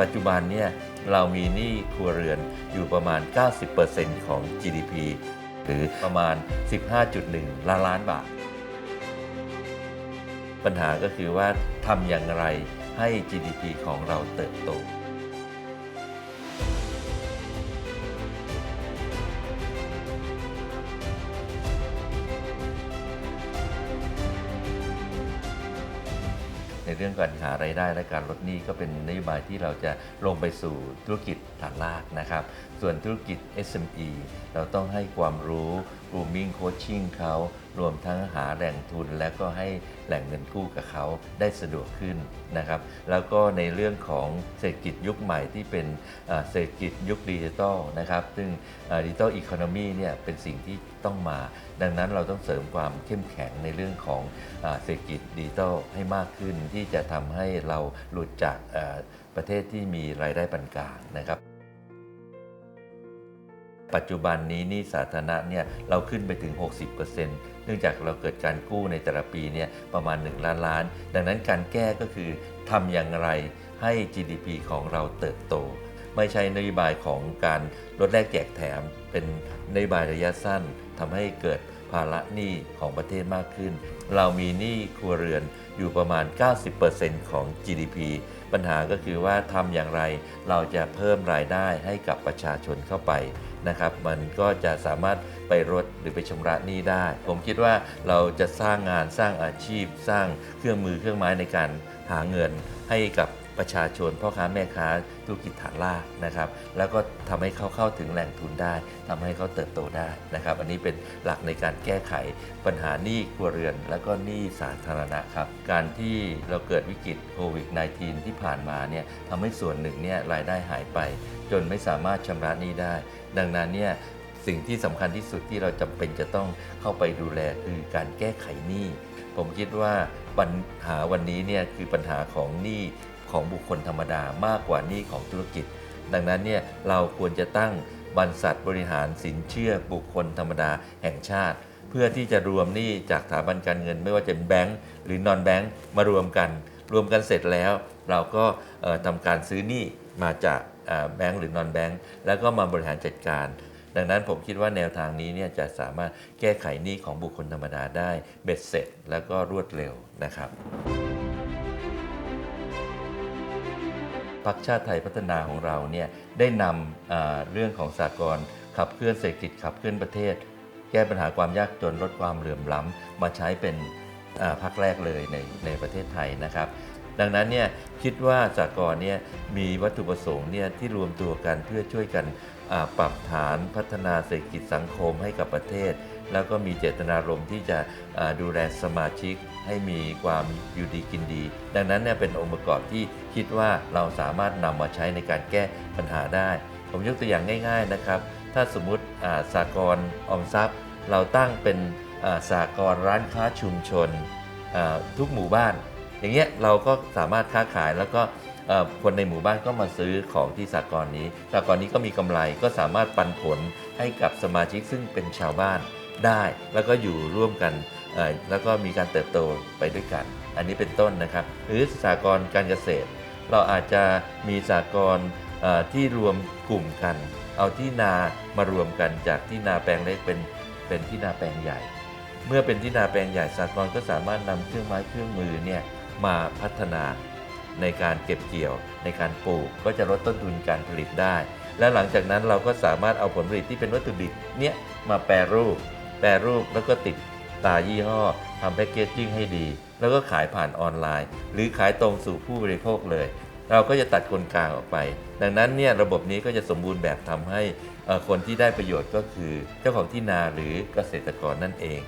ปัจจุบันเนี่ยเรามีหนี้ครัวเรือนอยู่ประมาณ 90%ของ GDP หรือประมาณ 15.1 ล้านล้านบาท ปัญหาก็คือว่าทำอย่างไรให้ GDP ของเราเติบโต เรื่องการหารายได้และการลดหนี้ก็เป็นนโยบายที่เราจะลงไปสู่ธุรกิจฐานรากนะครับ ส่วนธุรกิจ SME เราต้องให้ความรู้ grooming coaching เขารวมทั้งหาแหล่งทุนและก็ให้แหล่งเงินกู้กับเขาได้สะดวกขึ้นนะครับ แล้วก็ในเรื่องของเศรษฐกิจยุคใหม่ที่เป็นเศรษฐกิจยุคดิจิทัลนะครับ ซึ่งดิจิทัลอีโคโนมีเนี่ยเป็นสิ่งที่ต้องมา ดังนั้นเราต้องเสริมความเข้มแข็งในเรื่องของเศรษฐกิจดิจิทัลให้มากขึ้น ที่จะทำให้เราหลุดจากประเทศที่มีรายได้ปานกลางนะครับ ปัจจุบันนี้หนี่สาธารณะเนี่ยเราขึ้นไปถึง 60%เนื่องจากเราเกิดการกู้ในแต่ละปีเนี่ยประมาณ 1 ล้านล้าน ดังนั้นการแก้ก็คือทำอย่างไรให้ GDP ของเราเติบโต ไม่ใช่นโยบายของการลดแลกแจกแถม เป็นนโยบายระยะสั้นทำให้เกิดภาระหนี้ของประเทศมากขึ้น เรามีหนี้ครัวเรือนอยู่ประมาณ 90%ของ GDP ปัญหาก็คือว่าทำอย่างไรเราจะเพิ่มรายได้ให้กับประชาชนเข้าไป นะครับ มันก็จะสามารถไปลดหรือไปชำระหนี้ได้ ผมคิดว่าเราจะสร้างงานสร้างอาชีพ สร้างเครื่องมือเครื่องไม้ในการหาเงินให้กับ ประชาชนพ่อค้าแม่ค้าธุรกิจฐานรากนะครับ แล้วก็ทำให้เขาเข้าถึงแหล่งทุนได้ทำให้เขาเติบโตได้นะครับ อันนี้เป็นหลักในการแก้ไขปัญหาหนี้ครัวเรือน แล้วก็หนี้สาธารณะครับ การที่เราเกิดวิกฤตโควิด -19 ที่ผ่านมาเนี่ยทำให้ส่วนหนึ่งเนี่ยรายได้หายไป จนไม่สามารถชำระหนี้ได้ ดังนั้นเนี่ยสิ่งที่สำคัญที่สุดที่เราจำเป็นจะต้องเข้าไปดูแลคือการแก้ไขหนี้ ผมคิดว่าปัญหาวันนี้เนี่ยคือปัญหาของหนี้ ของบุคคลธรรมดามากกว่าหนี้ของธุรกิจ ดังนั้นเนี่ยเราควรจะตั้งบรรษัทบริหารสินเชื่อบุคคลธรรมดาแห่งชาติ เพื่อที่จะรวมหนี้จากสถาบันการเงิน ไม่ว่าจะเป็นแบงก์หรือนอนแบงก์มารวมกัน รวมกันเสร็จแล้ว เราก็เอ่อทำการซื้อหนี้มาจากแบงก์หรือนอนแบงก์แล้วก็มาบริหารจัดการดังนั้นผมคิดว่าแนวทางนี้เนี่ยจะสามารถแก้ไขหนี้ของบุคคลธรรมดาได้เบ็ดเสร็จ แล้วก็รวดเร็วนะครับ พรรคชาติไทยพัฒนาของเราเนี่ยได้นำเรื่องของสากลขับเคลื่อนเศรษฐกิจขับเคลื่อนประเทศ แก้ปัญหาความยากจนลดความเหลื่อมล้ำมาใช้เป็นพรรคแรกเลยในในประเทศไทยนะครับ ดังนั้นเนี่ยคิดว่าสากลเนี่ยมีวัตถุประสงค์เนี่ยที่รวมตัวกันเพื่อช่วยกันปรับฐานพัฒนาเศรษฐกิจสังคมให้กับประเทศ แล้วก็มีเจตนารมณ์ที่จะดูแลสมาชิกให้มีความอยู่ดีกินดี ดังนั้นเนี่ยเป็นองค์ประกอบที่คิดว่าเราสามารถนำมาใช้ในการแก้ปัญหาได้ ผมยกตัวอย่างง่าย ๆนะครับ ถ้าสมมุติสากลออมทรัพย์ เราตั้งเป็นสากลร้านค้าชุมชนทุกหมู่บ้าน อย่างเงี้ยเราก็สามารถค้าขายแล้วก็คนในหมู่บ้านก็มาซื้อของที่สากลนี้สากลนี้ก็มีกำไรก็สามารถปันผลให้กับสมาชิกซึ่งเป็นชาวบ้าน ได้ แล้วก็อยู่ร่วมกันแล้วก็มีการเติบโตไปด้วยกัน อันนี้เป็นต้นนะครับ หรือสากลการเกษตร เราอาจจะมีสากลที่รวมกลุ่มกัน เอาที่นามารวมกันจากที่นาแปลงเล็กเป็นเป็นที่นาแปลงใหญ่ เมื่อเป็นที่นาแปลงใหญ่สากลก็สามารถนำเครื่องไม้เครื่องมือเนี่ยมาพัฒนาในการเก็บเกี่ยวในการปลูกก็จะลดต้นทุนการผลิตได้ และหลังจากนั้นเราก็สามารถเอาผลผลิตที่เป็นวัตถุดิบเนี่ยมาแปรรูป ปรรูปแล้วก็ติดตายี่ห้อทำแพคเกจจิ้งให้ดี แล้วก็ขายผ่านออนไลน์ หรือขายตรงสู่ผู้บริโภคเลย เราก็จะตัดคนกลางออกไป ดังนั้นเนี่ยระบบนี้ก็จะสมบูรณ์แบบทำให้คนที่ได้ประโยชน์ก็คือ เจ้าของที่นาหรือเกษตรกรนั่นเอง